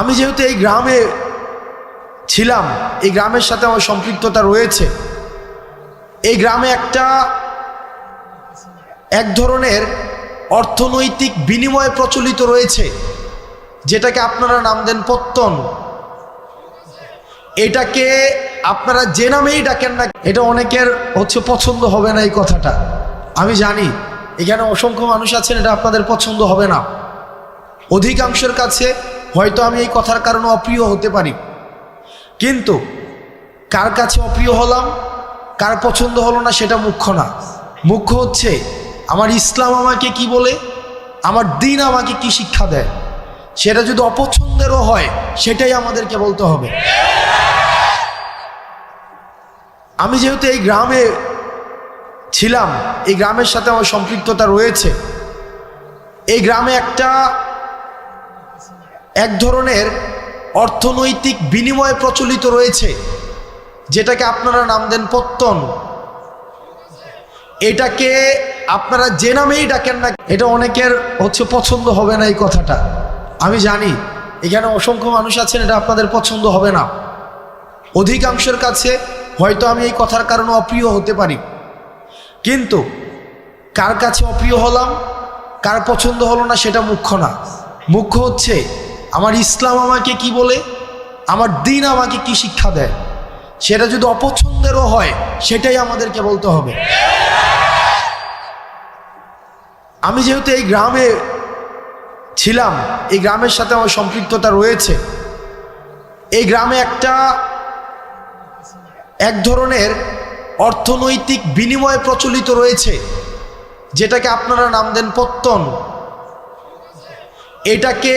আমি যেহেতু এই গ্রামে ছিলাম, এই গ্রামের সাথে আমার সম্পৃক্ততা রয়েছে, এই গ্রামে একটা এক ধরনের অর্থনৈতিক বিনিময় প্রচলিত রয়েছে, যেটাকে আপনারা নাম দেন পত্তন। এটাকে আপনারা যে নামেই ডাকেন না এটা অনেকের হচ্ছে পছন্দ হবে না এই কথাটা। আমি জানি, এখানে অসংখ্য মানুষ আছেন, এটা আপনাদের পছন্দ হবে না। অধিকাংশের কাছে হয়তো আমি এই কথার কারণে অপ্রিয় হতে পারি। কিন্তু কার কাছে অপ্রিয় হলাম, কার পছন্দ হলো না সেটা মুখ্য না। মুখ্য হচ্ছে, আমার ইসলাম আমাকে কি বলে? আমার দিন আমাকে কি শিক্ষা দেয়? সেটা যদি অপছন্দেরও হয়, সেটাই আমাদেরকে বলতে হবে। আমি যেহেতু এই গ্রামে ছিলাম, এই গ্রামের সাথে আমার সম্পৃক্ততা রয়েছে, এই গ্রামে একটা এক ধরনের অর্থনৈতিক বিনিময় প্রচলিত রয়েছে, যেটাকে আপনারা নাম দেন পত্তন। এটাকে আপনারা যে নামেই ডাকেন না এটা অনেকের হচ্ছে পছন্দ হবে না এই কথাটা। আমি জানি, এখানে অসংখ্য মানুষ আছেন, এটা আপনাদের পছন্দ হবে না। অধিকাংশের কাছে হয়তো আমি এই কথার কারণে অপ্রিয় হতে পারি। কিন্তু কার কাছে অপ্রিয় হলাম, কার পছন্দ হলো না সেটা মুখ্য না। মুখ্য হচ্ছে আমার ইসলাম আমাকে কি বলে? আমার দিন আমাকে কি শিক্ষা দেয়? সেটা যদি অপছন্দেরও হয়, সেটাই আমাদেরকে বলতে হবে। আমি যেহেতু এই গ্রামে ছিলাম, এই গ্রামের সাথে আমার সম্পৃক্ততা রয়েছে। এই গ্রামে একটা এক ধরনের অর্থনৈতিক বিনিময় প্রচলিত রয়েছে, যেটাকে আপনারা নাম দেন পত্তন। এটাকে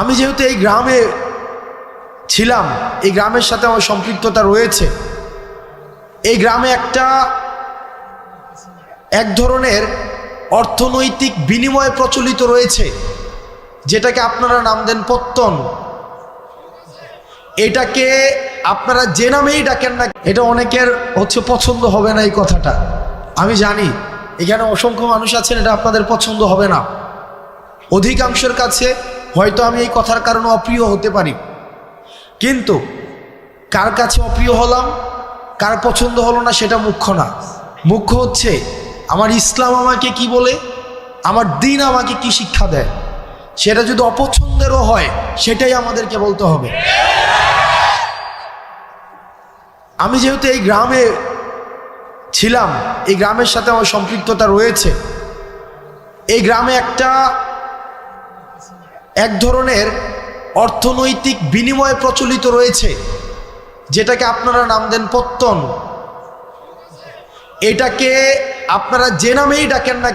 আমি যেহেতু এই গ্রামে ছিলাম, এই গ্রামের সাথে আমার সম্পৃক্ততা রয়েছে, এই গ্রামে একটা এক ধরনের অর্থনৈতিক বিনিময় প্রচলিত রয়েছে, যেটাকে আপনারা নাম দেন পত্তন। এটাকে আপনারা যে নামেই ডাকেন না এটা অনেকের হচ্ছে পছন্দ হবে না এই কথাটা। আমি জানি, এখানে অসংখ্য মানুষ আছেন, এটা আপনাদের পছন্দ হবে না। অধিকাংশের কাছে হয়তো আমি এই কথার কারণে অপ্রিয় হতে পারি। কিন্তু কার কাছে অপ্রিয় হলাম, কার পছন্দ হলো না সেটা মুখ্য না। মুখ্য হচ্ছে, আমার ইসলাম আমাকে কি বলে? আমার দিন আমাকে কি শিক্ষা দেয়? সেটা যদি অপছন্দেরও হয়, সেটাই আমাদেরকে বলতে হবে। আমি যেহেতু এই গ্রামে ছিলাম, এই গ্রামের সাথে আমার সম্পৃক্ততা রয়েছে, এই গ্রামে একটা এক ধরনের অর্থনৈতিক বিনিময় প্রচলিত রয়েছে, যেটাকে আপনারা নাম দেন পত্তন। এটাকে আপনারা যে নামেই ডাকেন না